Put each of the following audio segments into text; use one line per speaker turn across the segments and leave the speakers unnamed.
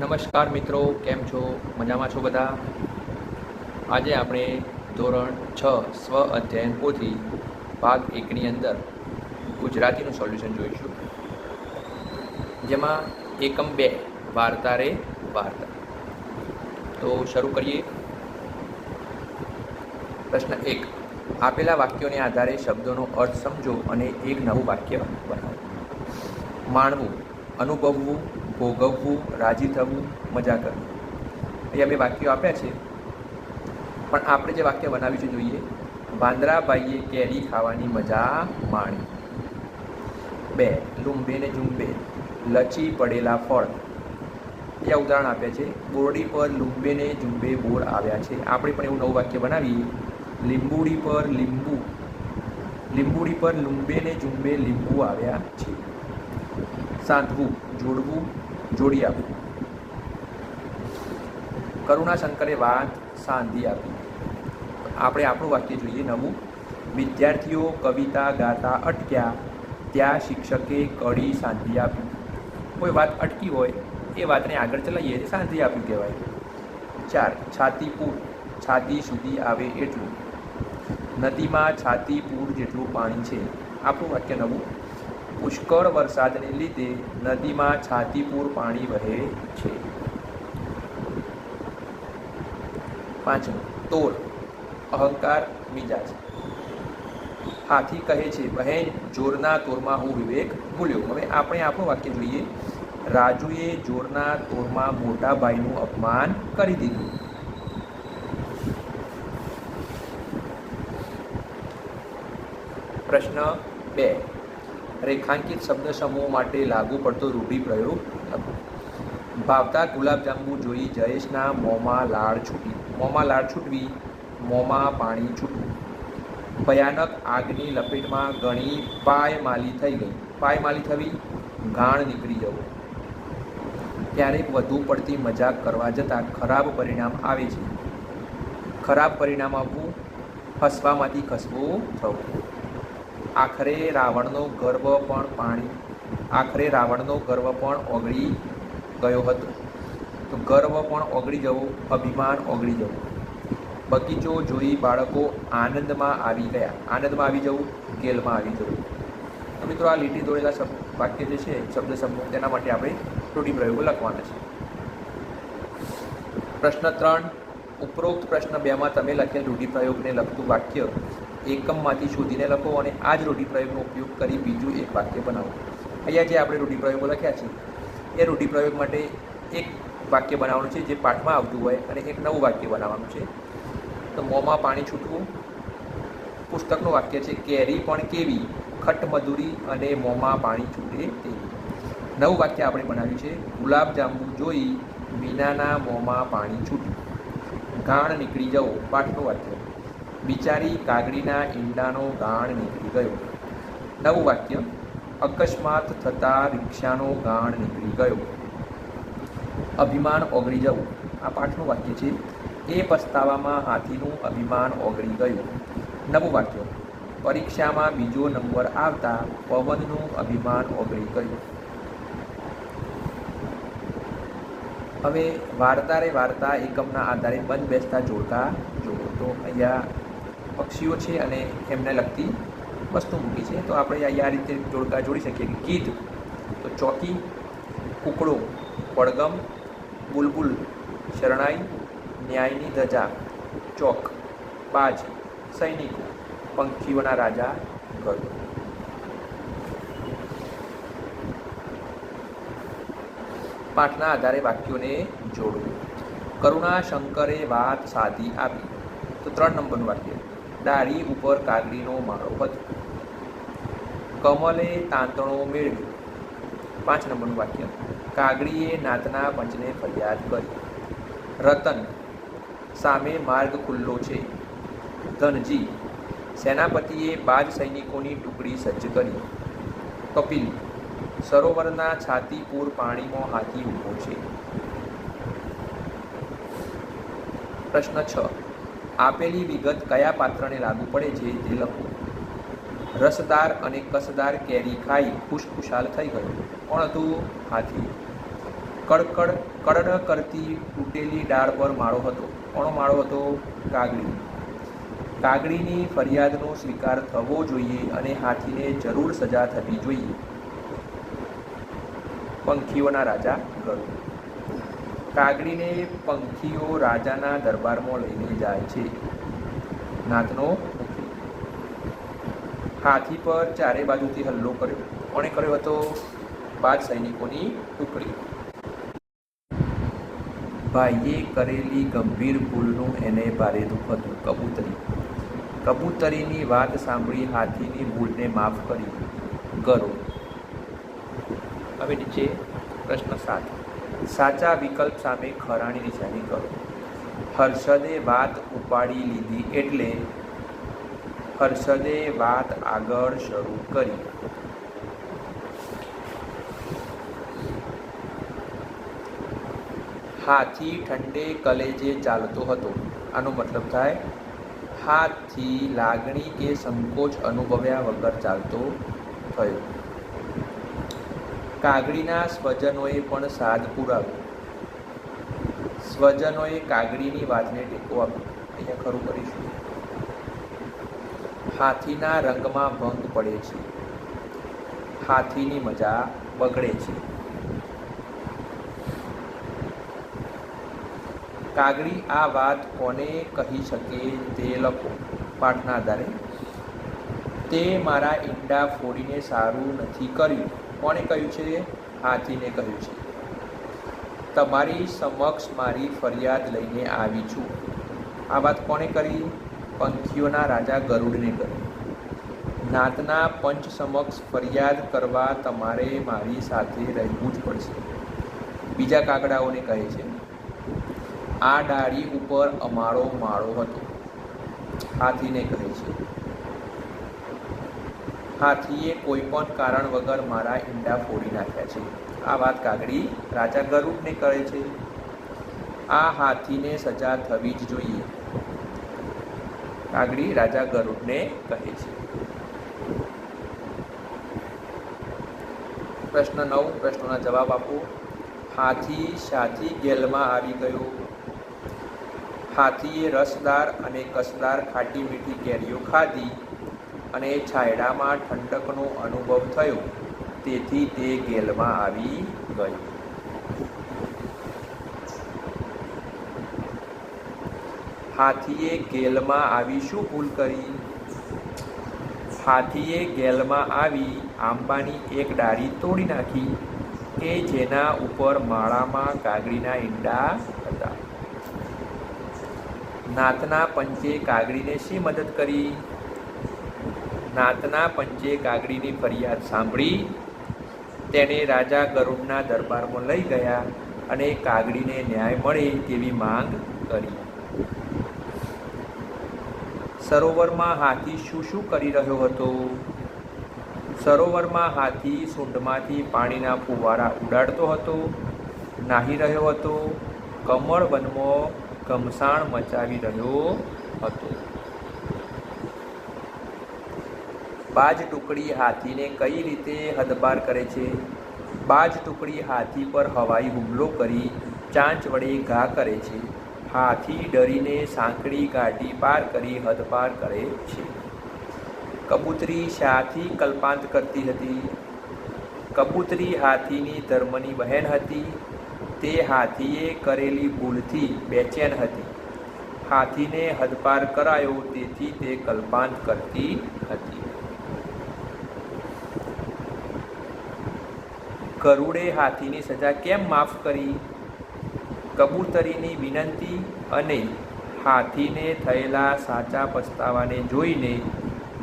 નમસ્કાર મિત્રો, કેમ છો? મજામાં છો બધા? આજે આપણે ધોરણ છ, સ્વ અધ્યયન પોથી ભાગ એકની અંદર ગુજરાતીનું સોલ્યુશન જોઈશું. જેમાં એકમ બે, વાર્તા રે વાર્તા. તો શરૂ કરીએ. પ્રશ્ન એક, આપેલા વાક્યોને આધારે શબ્દોનો અર્થ સમજો અને એક નવું વાક્ય બનાવો. માણવું, અનુભવવું ભોગવવું, રાજી થવું, મજા કરવી. અહીંયા બે વાક્યો આપ્યા છે. પણ આપણે જે વાક્ય બનાવ્યું છે જોઈએ વાંદરાભાઈએ કેરી ખાવાની મજા માણી. બે, લુંબે ને ઝુંબે, લચી પડેલા ફળ. એ ઉદાહરણ આપ્યા છે. બોરડી પર લુંબે ને ઝુંબે બોર આવ્યા છે. આપણે પણ એવું નવું વાક્ય બનાવીએ. લીંબુડી પર લીંબુ. લીંબુડી પર લુંબે ને ઝુંબે લીંબુ આવ્યા છે. સાંધવું, જોડવું જોડી આપી. કરુણાશંકરે વાત સાંધી આપી. આપણે આપણું વાક્ય જોઈએ નવું વિદ્યાર્થીઓ કવિતા ગાતા અટક્યા, ત્યાં શિક્ષકે કડી સાંધી આપી. કોઈ વાત અટકી હોય, એ વાતને આગળ ચલાવીએ એ સાંધી આપ્યું કહેવાય. ચાર છાતી પૂર છાતી સુધી આવે એટલું. નદીમાં છાતી પૂર જેટલું પાણી છે. આપણું વાક્ય નવું પુષ્કળ વરસાદને લીધે નદીમાં છાતીપૂર પાણી વહે છે. પાંચમું તોર અહંકાર મિજાજ હાથી કહે છે, બહેન, જોરના તોરમાં હું વિવેક ભૂલ્યો. હવે આપણે આપણું વાક્ય જોઈએ. રાજુએ જોરના તોરમાં મોટા ભાઈનું અપમાન કરી દીધું. પ્રશ્ન બે રેખાંકિત શબ્દ સમૂહ માટે લાગુ પડતો રૂઢિપ્રયોગ હતો. ભાવતા ગુલાબજાંબુ જોઈ જયેશના મોંમાં લાળ છૂટી. મોંમાં લાળ છૂટવી, મોંમાં પાણી છૂટવું. ભયાનક આગની લપેટમાં ઘણી પાયમાલી થઈ ગઈ. પાયમાલી થવી, ઘાણ નીકળી જવું. ક્યારેક વધુ પડતી મજાક કરવા જતાં ખરાબ પરિણામ આવે છે. ખરાબ પરિણામ આવવું, હસવામાંથી ખસવું થવું. આખરે રાવણનો ગર્વ પણ પાણી, આખરે રાવણનો ગર્વ પણ ઓગળી ગયો હતો. તો ગર્વ પણ ઓગળી જવો, અભિમાન ઓગળી જવું. બગીચો જોઈ બાળકો આનંદમાં આવી ગયા. આનંદમાં આવી જવું ગેલમાં આવી જવું. તો મિત્રો આ લીટી દોરેલા શબ્દ વાક્ય જે છે, શબ્દ સમૂહ, તેના માટે આપણે રૂઢિપ્રયોગો લખવાના છે. પ્રશ્ન ત્રણ, ઉપરોક્ત પ્રશ્ન બેમાં તમે લખેલ રૂઢિપ્રયોગને લગતું વાક્ય એકમમાંથી શોધીને લખો અને આ જ રૂઢિપ્રયોગનો ઉપયોગ કરી બીજું એક વાક્ય બનાવો. અહીંયા જે આપણે રૂઢિપ્રયોગો લખ્યા છે, એ રૂઢિપ્રયોગ માટે એક વાક્ય બનાવવાનું છે જે પાઠમાં આવતું હોય અને એક નવું વાક્ય બનાવવાનું છે. તો મોંમાં પાણી છૂટવું પુસ્તકનું વાક્ય છે, કેરી પણ કેવી, ખટ મધુરી અને મોંમાં પાણી છૂટે તેવી. નવું વાક્ય આપણે બનાવ્યું છે ગુલાબજાંબુ જોઈ મીનાના મોંમાં પાણી છૂટ્યું. ગાણ નીકળી જવું પાઠનું વાક્ય. બિચારી કાગડીના ઈંડાનો ગાણ નીકળી ગયો. નવું વાક્ય, અકસ્માત થતાં રિક્ષાનો ગાણ નીકળી ગયો. અભિમાન ઓગળી જવું. આ પાઠનું વાક્ય છે, એ પસ્તાવામાં હાથીનું અભિમાન ઓગળી ગયું. નવું વાક્ય, પરીક્ષામાં બીજો નંબર આવતા પવનનું અભિમાન ઓગળી ગયું. હવે વાર્તા રે વાર્તા એકમના આધારે બંધ બેસતા જોડકા જોડો તો અહીંયા પક્ષીઓ છે અને એમને લગતી વસ્તુ મૂકી છે. તો આપણે આ રીતે જોડકા જોડી શકીએ કે ગીધ, તો ચોકી, કુકડો, પડગમ, બુલબુલ, શરણાઈ, ન્યાયની ધજા, ચોક, બાજ, સૈનિકો, પંખીઓના રાજા ગયો પાઠના આધારે વાક્યોને જોડવું કરુણા શંકરે વાત સાધી આપી. તો ત્રણ નંબરનું વાક્ય. ડાળી ઉપર કાગડીનો માળો હતો. કમલે તાંતણો મેળવ્યો. પાંચ નંબરનું વાક્ય. કાગડીએ નાતના પંચને ફરિયાદ કરી. રતન, સામે માર્ગ ખુલ્લો છે. ધનજી, સેનાપતિએ બાજ સૈનિકોની ટુકડી સજ્જ કરી. કપિલ, સરોવરના છાતીપુર પાણીમાં હાથી ઊભો છે. પ્રશ્ન છ. આપેલી વિગત કયા પાત્રને લાગુ પડે છે તે લખો. રસદાર અને કસદાર કેરી ખાઈ ખુશખુશાલ થઈ ગયો. કોણ હતું? હાથી. કડકડ, કડડ કરતી તૂટેલી ડાળ પર માળો હતો. કોણો માળો હતો? કાગડી. કાગડીની ફરિયાદનો સ્વીકાર થવો જોઈએ અને હાથીને જરૂર સજા થવી જોઈએ. પંખીઓના રાજા ગરુડ. કાગડીને પંખીઓ રાજાના દરબારમાં લઈને જાય છે. નાથનો હાથી પર ચારે બાજુથી હલ્લો કર્યો. કોણે કર્યો હતો? બાદ સૈનિકોની ટુકડી. ભાઈએ કરેલી ગંભીર ભૂલનું એને ભારે દુઃખ હતું. કબૂતરી. કબૂતરીની વાત સાંભળી હાથીની ભૂલને માફ કરી. ગરો. હવે નીચે પ્રશ્ન સાત. સાચા વિકલ્પ સામે ખરાની નિશાની કરો. હર્ષદે વાત ઉપાડી લીધી એટલે હર્ષદે વાત આગળ શરૂ કરી. હાથી ઠંડે કલેજે ચાલતો હતો. આનો મતલબ થાય હાથી લાગણી કે સંકોચ અનુભવ્યા વગર ચાલતો થયો. કાગડીના સ્વજનોએ પણ સાદ પુરાવ્યો. સ્વજનોએ કાગડીની વાતને ટેકો આપ્યો. અહીંયા ખરું કરીશું. હાથીના રંગમાં ભંગ પડે છે. હાથીની મજા બગડે છે. કાગડી આ વાત કોને કહી શકે તે લખો પાઠના આધારે. તે મારા ઈંડા ફોડીને સારું નથી કર્યું. કોણે કહ્યું છે? હાથીને કહ્યું છે. તમારી સમક્ષ મારી ફરિયાદ લઈને આવી છું. આ વાત કોણે કરી? પંખીઓના રાજા ગરુડને કરી. નાતના પંચ સમક્ષ ફરિયાદ કરવા તમારે મારી સાથે રહેવું જ પડશે. બીજા કાગડાઓને કહે છે, આ ડાળી ઉપર અમારો માળો હતો. હાથીને કહે છે હાથીએ કોઈ પણ કારણ વગર મારા ઈંડા ફોડી નાખ્યા છે. આ વાત કાગડી રાજા ગરુડને કહે છે. આ હાથીને સજા થવી જ જોઈએ. કાગડી રાજા ગરુડને કહે છે. પ્રશ્ન નવ, પ્રશ્નોના જવાબ આપો. હાથી શાથી ગેલમાં આવી ગયો. હાથીએ રસદાર અને કસદાર ખાટી મીઠી કેરીઓ ખાધી. અને છાયડામાં ઠંડકનો અનુભવ થયો. તેથી તે ગેલમાં આવી ગયો હાથીએ ગેલમાં આવી શું ભૂલ કરી? હાથીએ ગેલમાં આવી આંબાની એક ડાળી તોડી નાખી કે જેના ઉપર માળામાં કાગડીના ઈંડા હતા. નાતના પંચે કાગડીને શી મદદ કરી? નાતના પંચે કાગડીની ફરિયાદ સાંભળી તેને રાજા ગરુડના દરબારમાં લઈ ગયા અને કાગડીને ન્યાય મળે તેવી માંગ કરી. સરોવરમાં હાથી શું શું કરી રહ્યો હતો? સરોવરમાં હાથી સૂંઢમાંથી પાણીના ફુવારા ઉડાડતો હતો, નાહી રહ્યો હતો, કમળ વનમાં ઘમસાણ મચાવી રહ્યો હતો. બાજ ટુકડી હાથીને કઈ રીતે હદપાર કરે છે? બાજ ટુકડી હાથી પર હવાઈ હુમલો કરી ચાંચ વડે ઘા કરે છે. હાથી ડરીને સાંકડી ગાડી પાર કરી હદપાર કરે છે. કબૂતરી શાથી કલ્પાંત કરતી હતી. કબૂતરી હાથીની ધર્મની બહેન હતી. તે હાથીએ કરેલી ભૂલથી બેચેન હતી. હાથીને હદપાર કરાયો તેથી તે કલ્પાંત કરતી હતી. ગરુડે હાથીની સજા કેમ માફ કરી? કબૂતરીની વિનંતી અને હાથીને થયેલા સાચા પસ્તાવાને જોઈને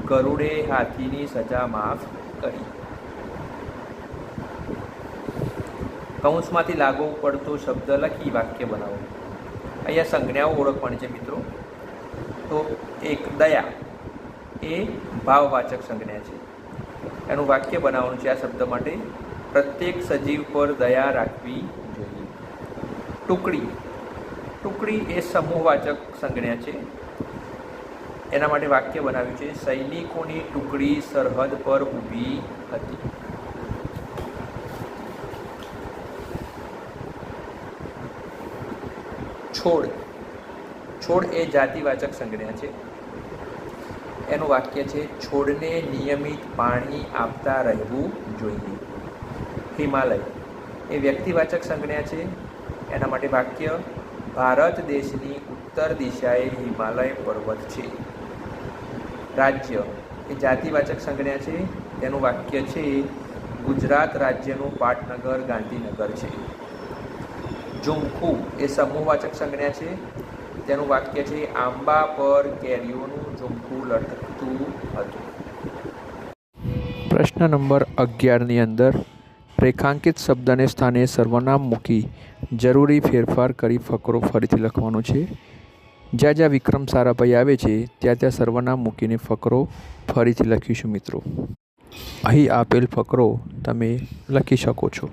ગરુડે હાથીની સજા માફ કરી. કૌંસમાંથી લાગુ પડતો શબ્દ લખી વાક્ય બનાવો. અહીંયા સંજ્ઞાઓ ઓળખવાની છે મિત્રો. તો એક દયા એ ભાવવાચક સંજ્ઞા છે. એનું વાક્ય બનાવવાનું છે આ શબ્દ માટે. પ્રત્યેક સજીવ પર દયા રાખવી જોઈએ. ટુકડી. ટુકડી એ સમૂહવાચક સંજ્ઞા છે. એના માટે વાક્ય બનાવ્યું છે, સૈનિકોની ટુકડી સરહદ પર ઊભી હતી. છોડ. છોડ એ જાતિવાચક સંજ્ઞા છે. એનું વાક્ય છે, છોડને નિયમિત પાણી આપતા રહેવું જોઈએ. હિમાલય. એ વ્યક્તિવાચક સંજ્ઞા છે. એના માટે વાક્ય, ભારત દેશની ઉત્તર દિશાએ હિમાલય પર્વત છે. રાજ્ય એ જાતિવાચક સંજ્ઞા છે. તેનું વાક્ય છે, ગુજરાત રાજ્યનું પાટનગર, ગાંધીનગર છે. ઝુમખું એ સમૂહવાચક સંજ્ઞા છે. તેનું વાક્ય છે, આંબા પર કેરીઓનું ઝુમખું લટકતું હતું. પ્રશ્ન નંબર અગિયારની અંદર રેખાંકિત શબ્દને સ્થાને સર્વનામ મૂકી જરૂરી ફેરફાર કરી ફકરો ફરીથી લખવાનો છે. જ્યાં જ્યાં વિક્રમ સારાભાઈ આવે છે, ત્યાં ત્યાં સર્વનામ મૂકીને ફકરો ફરીથી લખીશું મિત્રો. અહીં આપેલ ફકરો તમે લખી શકો છો.